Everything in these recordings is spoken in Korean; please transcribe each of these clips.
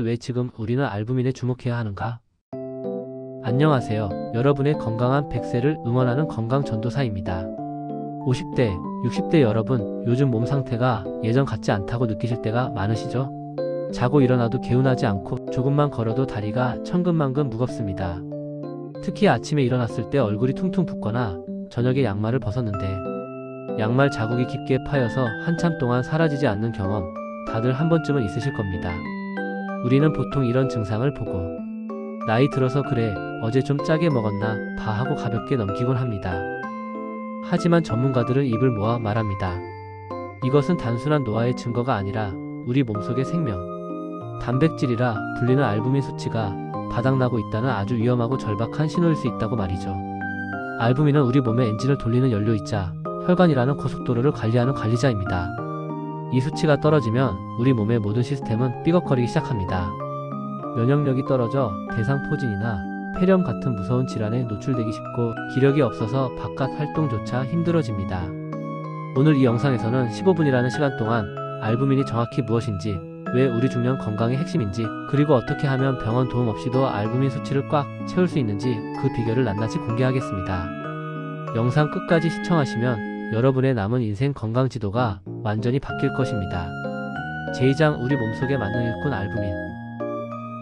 왜 지금 우리는 알부민에 주목해야 하는가? 안녕하세요. 여러분의 건강한 100세를 응원하는 건강 전도사입니다. 50대, 60대 여러분, 요즘 몸 상태가 예전 같지 않다고 느끼실 때가 많으시죠? 자고 일어나도 개운하지 않고 조금만 걸어도 다리가 천근만근 무겁습니다. 특히 아침에 일어났을 때 얼굴이 퉁퉁 붓거나 저녁에 양말을 벗었는데 양말 자국이 깊게 파여서 한참 동안 사라지지 않는 경험 다들 한 번쯤은 있으실 겁니다. 우리는 보통 이런 증상을 보고 나이 들어서 그래 어제 좀 짜게 먹었나 봐 하고 가볍게 넘기곤 합니다. 하지만 전문가들은 입을 모아 말합니다. 이것은 단순한 노화의 증거가 아니라 우리 몸속의 생명, 단백질이라 불리는 알부민 수치가 바닥나고 있다는 아주 위험하고 절박한 신호일 수 있다고 말이죠. 알부민은 우리 몸의 엔진을 돌리는 연료이자 혈관이라는 고속도로를 관리하는 관리자입니다. 이 수치가 떨어지면 우리 몸의 모든 시스템은 삐걱거리기 시작합니다. 면역력이 떨어져 대상포진이나 폐렴 같은 무서운 질환에 노출되기 쉽고 기력이 없어서 바깥 활동조차 힘들어집니다. 오늘 이 영상에서는 15분이라는 시간 동안 알부민이 정확히 무엇인지, 왜 우리 중년 건강의 핵심인지, 그리고 어떻게 하면 병원 도움 없이도 알부민 수치를 꽉 채울 수 있는지 그 비결을 낱낱이 공개하겠습니다. 영상 끝까지 시청하시면 여러분의 남은 인생 건강 지도가 완전히 바뀔 것입니다. 제2장 우리 몸속에 맞는 일꾼 알부민.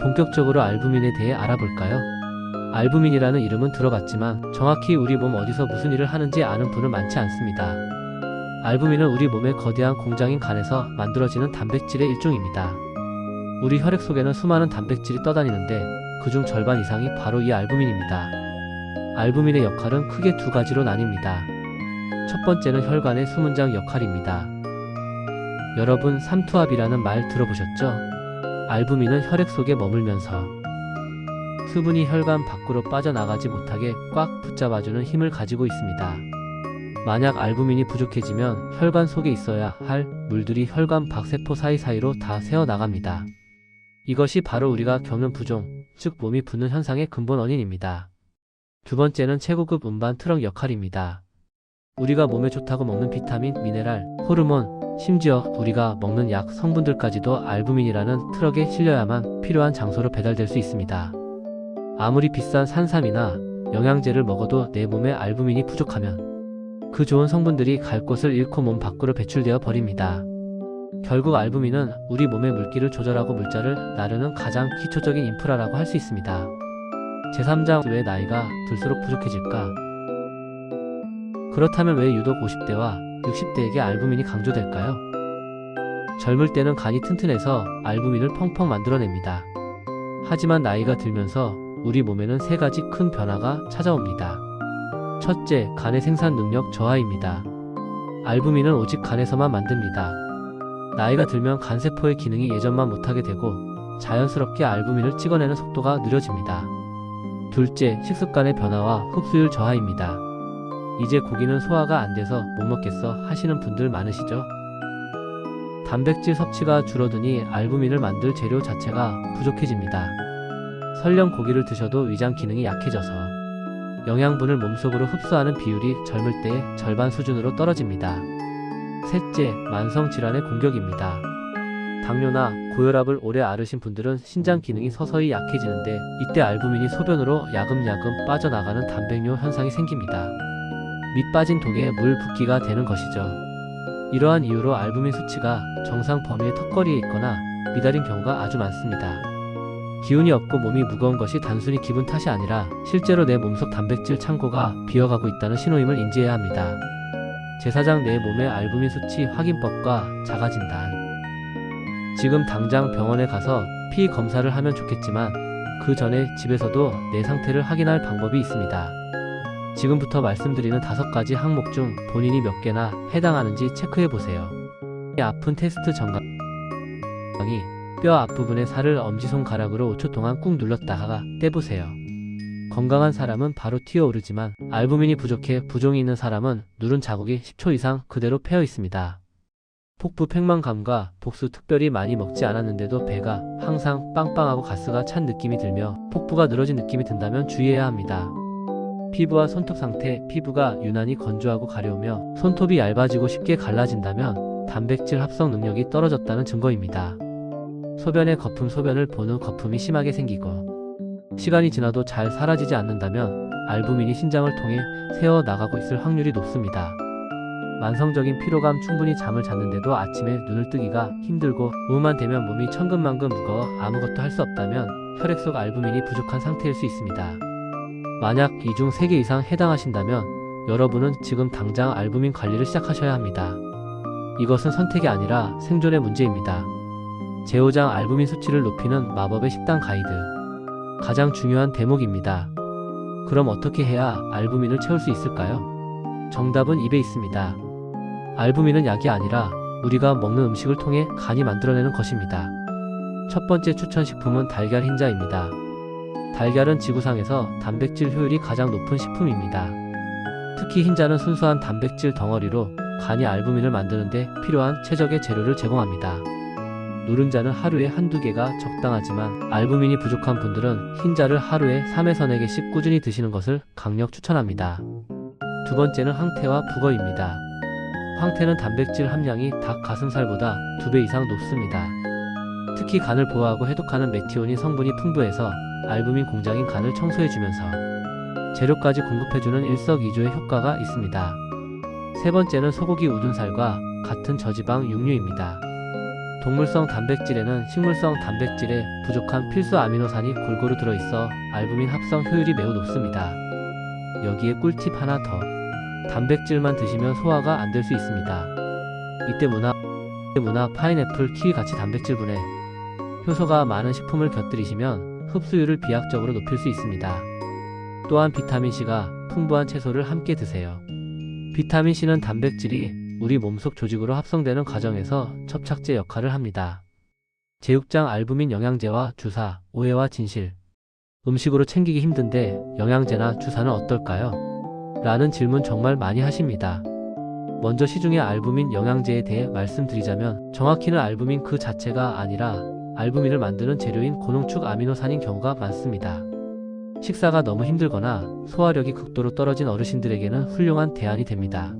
본격적으로 알부민에 대해 알아볼까요? 알부민이라는 이름은 들어봤지만 정확히 우리 몸 어디서 무슨 일을 하는지 아는 분은 많지 않습니다. 알부민은 우리 몸의 거대한 공장인 간에서 만들어지는 단백질의 일종입니다. 우리 혈액 속에는 수많은 단백질이 떠다니는데 그중 절반 이상이 바로 이 알부민입니다. 알부민의 역할은 크게 두 가지로 나뉩니다. 첫 번째는 혈관의 수문장 역할입니다. 여러분 삼투압이라는 말 들어보셨죠? 알부민은 혈액 속에 머물면서 수분이 혈관 밖으로 빠져나가지 못하게 꽉 붙잡아주는 힘을 가지고 있습니다. 만약 알부민이 부족해지면 혈관 속에 있어야 할 물들이 혈관 박세포 사이사이로 다 새어나갑니다. 이것이 바로 우리가 겪는 부종, 즉 몸이 붓는 현상의 근본 원인입니다. 두 번째는 최고급 운반 트럭 역할입니다. 우리가 몸에 좋다고 먹는 비타민, 미네랄, 호르몬, 심지어 우리가 먹는 약 성분들까지도 알부민이라는 트럭에 실려야만 필요한 장소로 배달될 수 있습니다. 아무리 비싼 산삼이나 영양제를 먹어도 내 몸에 알부민이 부족하면 그 좋은 성분들이 갈 곳을 잃고 몸 밖으로 배출되어 버립니다. 결국 알부민은 우리 몸의 물기를 조절하고 물자를 나르는 가장 기초적인 인프라라고 할 수 있습니다. 제3장 왜 나이가 들수록 부족해질까? 그렇다면 왜 유독 50대와 60대에게 알부민이 강조될까요? 젊을 때는 간이 튼튼해서 알부민을 펑펑 만들어냅니다. 하지만 나이가 들면서 우리 몸에는 세 가지 큰 변화가 찾아옵니다. 첫째, 간의 생산 능력 저하입니다. 알부민은 오직 간에서만 만듭니다. 나이가 들면 간세포의 기능이 예전만 못하게 되고 자연스럽게 알부민을 찍어내는 속도가 느려집니다. 둘째, 식습관의 변화와 흡수율 저하입니다. 이제 고기는 소화가 안 돼서 못 먹겠어 하시는 분들 많으시죠? 단백질 섭취가 줄어드니 알부민을 만들 재료 자체가 부족해집니다. 설령 고기를 드셔도 위장 기능이 약해져서 영양분을 몸속으로 흡수하는 비율이 젊을 때의 절반 수준으로 떨어집니다. 셋째, 만성 질환의 공격입니다. 당뇨나 고혈압을 오래 앓으신 분들은 신장 기능이 서서히 약해지는데 이때 알부민이 소변으로 야금야금 빠져나가는 단백뇨 현상이 생깁니다. 밑 빠진 독에 물 붓기가 되는 것이죠. 이러한 이유로 알부민 수치가 정상 범위의 턱걸이에 있거나 미달인 경우가 아주 많습니다. 기운이 없고 몸이 무거운 것이 단순히 기분 탓이 아니라 실제로 내 몸속 단백질 창고가 비어가고 있다는 신호임을 인지해야 합니다. 제4장 내 몸의 알부민 수치 확인법과 자가진단. 지금 당장 병원에 가서 피 검사를 하면 좋겠지만 그 전에 집에서도 내 상태를 확인할 방법이 있습니다. 지금부터 말씀드리는 다섯 가지 항목 중 본인이 몇 개나 해당하는지 체크해 보세요. 아픈 테스트 정강이 뼈 앞부분의 살을 엄지손가락으로 5초 동안 꾹 눌렀다가 떼보세요. 건강한 사람은 바로 튀어오르지만 알부민이 부족해 부종이 있는 사람은 누른 자국이 10초 이상 그대로 패여 있습니다. 폭부 팽만감과 복수 특별히 많이 먹지 않았는데도 배가 항상 빵빵하고 가스가 찬 느낌이 들며 폭부가 늘어진 느낌이 든다면 주의해야 합니다. 피부와 손톱 상태, 피부가 유난히 건조하고 가려우며 손톱이 얇아지고 쉽게 갈라진다면 단백질 합성 능력이 떨어졌다는 증거입니다. 소변에 거품 소변을 본 후 거품이 심하게 생기고 시간이 지나도 잘 사라지지 않는다면 알부민이 신장을 통해 새어 나가고 있을 확률이 높습니다. 만성적인 피로감 충분히 잠을 잤는데도 아침에 눈을 뜨기가 힘들고 오후만 되면 몸이 천근만근 무거워 아무것도 할 수 없다면 혈액 속 알부민이 부족한 상태일 수 있습니다. 만약 이 중 3개 이상 해당하신다면 여러분은 지금 당장 알부민 관리를 시작하셔야 합니다. 이것은 선택이 아니라 생존의 문제입니다. 제오장 알부민 수치를 높이는 마법의 식단 가이드. 가장 중요한 대목입니다. 그럼 어떻게 해야 알부민을 채울 수 있을까요? 정답은 입에 있습니다. 알부민은 약이 아니라 우리가 먹는 음식을 통해 간이 만들어내는 것입니다. 첫 번째 추천 식품은 달걀 흰자입니다. 달걀은 지구상에서 단백질 효율이 가장 높은 식품입니다. 특히 흰자는 순수한 단백질 덩어리로 간이 알부민을 만드는데 필요한 최적의 재료를 제공합니다. 노른자는 하루에 한두 개가 적당하지만 알부민이 부족한 분들은 흰자를 하루에 3에서 4개씩 꾸준히 드시는 것을 강력 추천합니다. 두 번째는 황태와 북어입니다. 황태는 단백질 함량이 닭 가슴살보다 2배 이상 높습니다. 특히 간을 보호하고 해독하는 메티오닌 성분이 풍부해서 알부민 공장인 간을 청소해주면서 재료까지 공급해주는 일석이조의 효과가 있습니다. 세 번째는 소고기 우둔살과 같은 저지방 육류입니다. 동물성 단백질에는 식물성 단백질에 부족한 필수 아미노산이 골고루 들어있어 알부민 합성 효율이 매우 높습니다. 여기에 꿀팁 하나 더. 단백질만 드시면 소화가 안 될 수 있습니다. 이때 문화, 문화 파인애플, 키위 같이 단백질분해 효소가 많은 식품을 곁들이시면 흡수율을 비약적으로 높일 수 있습니다. 또한 비타민C가 풍부한 채소를 함께 드세요. 비타민C는 단백질이 우리 몸속 조직으로 합성되는 과정에서 첩착제 역할을 합니다. 제육장 알부민 영양제와 주사, 오해와 진실. 음식으로 챙기기 힘든데 영양제나 주사는 어떨까요? 라는 질문 정말 많이 하십니다. 먼저 시중의 알부민 영양제에 대해 말씀드리자면 정확히는 알부민 그 자체가 아니라 알부민을 만드는 재료인 고농축 아미노산인 경우가 많습니다. 식사가 너무 힘들거나 소화력이 극도로 떨어진 어르신들에게는 훌륭한 대안이 됩니다.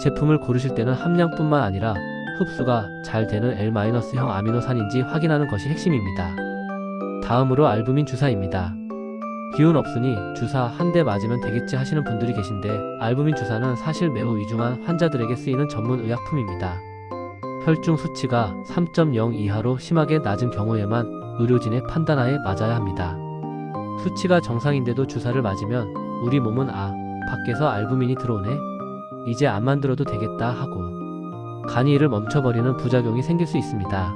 제품을 고르실 때는 함량뿐만 아니라 흡수가 잘 되는 L-형 아미노산인지 확인하는 것이 핵심입니다. 다음으로 알부민 주사입니다. 기운 없으니 주사 한 대 맞으면 되겠지 하시는 분들이 계신데 알부민 주사는 사실 매우 위중한 환자들에게 쓰이는 전문 의약품입니다. 혈중 수치가 3.0 이하로 심하게 낮은 경우에만 의료진의 판단하에 맞아야 합니다. 수치가 정상인데도 주사를 맞으면 우리 몸은 아, 밖에서 알부민이 들어오네? 이제 안 만들어도 되겠다 하고 간이 이를 멈춰버리는 부작용이 생길 수 있습니다.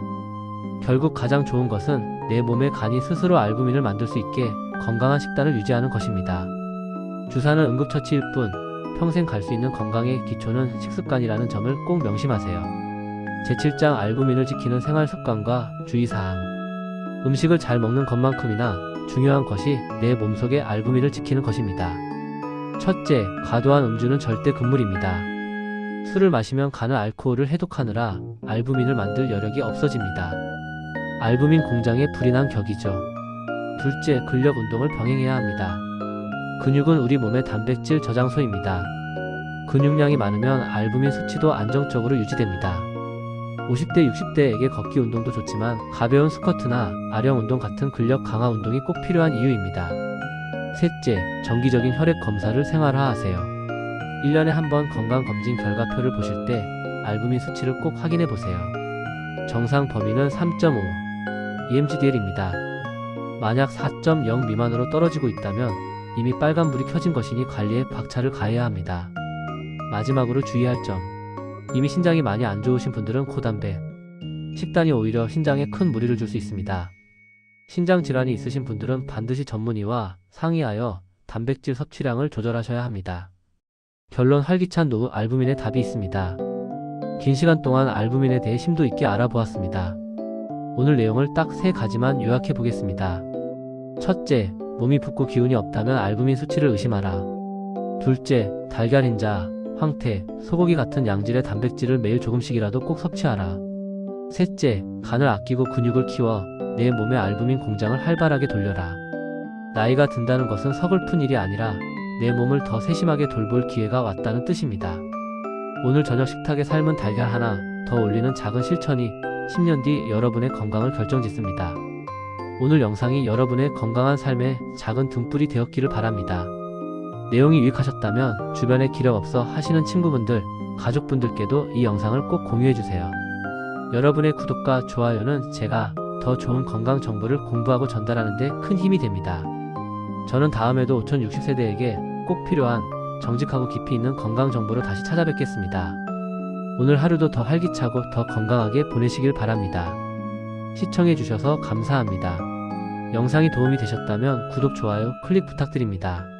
결국 가장 좋은 것은 내 몸의 간이 스스로 알부민을 만들 수 있게 건강한 식단을 유지하는 것입니다. 주사는 응급처치일 뿐 평생 갈 수 있는 건강의 기초는 식습관이라는 점을 꼭 명심하세요. 제7장 알부민을 지키는 생활 습관과 주의사항. 음식을 잘 먹는 것만큼이나 중요한 것이 내 몸속의 알부민을 지키는 것입니다. 첫째, 과도한 음주는 절대 금물입니다. 술을 마시면 간의 알코올을 해독하느라 알부민을 만들 여력이 없어집니다. 알부민 공장에 불이 난 격이죠. 둘째, 근력 운동을 병행해야 합니다. 근육은 우리 몸의 단백질 저장소입니다. 근육량이 많으면 알부민 수치도 안정적으로 유지됩니다. 50대, 60대에게 걷기 운동도 좋지만 가벼운 스쿼트나 아령 운동 같은 근력 강화 운동이 꼭 필요한 이유입니다. 셋째, 정기적인 혈액 검사를 생활화하세요. 1년에 한 번 건강검진 결과표를 보실 때 알부민 수치를 꼭 확인해 보세요. 정상 범위는 3.5 EMGDL입니다. 만약 4.0 미만으로 떨어지고 있다면 이미 빨간불이 켜진 것이니 관리에 박차를 가해야 합니다. 마지막으로 주의할 점. 이미 신장이 많이 안 좋으신 분들은 고담배, 식단이 오히려 신장에 큰 무리를 줄 수 있습니다. 신장 질환이 있으신 분들은 반드시 전문의와 상의하여 단백질 섭취량을 조절하셔야 합니다. 결론 활기찬 노후 알부민의 답이 있습니다. 긴 시간 동안 알부민에 대해 심도 있게 알아보았습니다. 오늘 내용을 딱 세 가지만 요약해 보겠습니다. 첫째, 몸이 붓고 기운이 없다면 알부민 수치를 의심하라. 둘째, 달걀 흰자, 황태, 소고기 같은 양질의 단백질을 매일 조금씩이라도 꼭 섭취하라. 셋째, 간을 아끼고 근육을 키워 내 몸의 알부민 공장을 활발하게 돌려라. 나이가 든다는 것은 서글픈 일이 아니라 내 몸을 더 세심하게 돌볼 기회가 왔다는 뜻입니다. 오늘 저녁 식탁에 삶은 달걀 하나 더 올리는 작은 실천이 10년 뒤 여러분의 건강을 결정짓습니다. 오늘 영상이 여러분의 건강한 삶에 작은 등불이 되었기를 바랍니다. 내용이 유익하셨다면 주변에 기력 없어 하시는 친구분들, 가족분들께도 이 영상을 꼭 공유해주세요. 여러분의 구독과 좋아요는 제가 더 좋은 건강 정보를 공부하고 전달하는 데 큰 힘이 됩니다. 저는 다음에도 5060세대에게 꼭 필요한 정직하고 깊이 있는 건강 정보로 다시 찾아뵙겠습니다. 오늘 하루도 더 활기차고 더 건강하게 보내시길 바랍니다. 시청해주셔서 감사합니다. 영상이 도움이 되셨다면 구독, 좋아요, 클릭 부탁드립니다.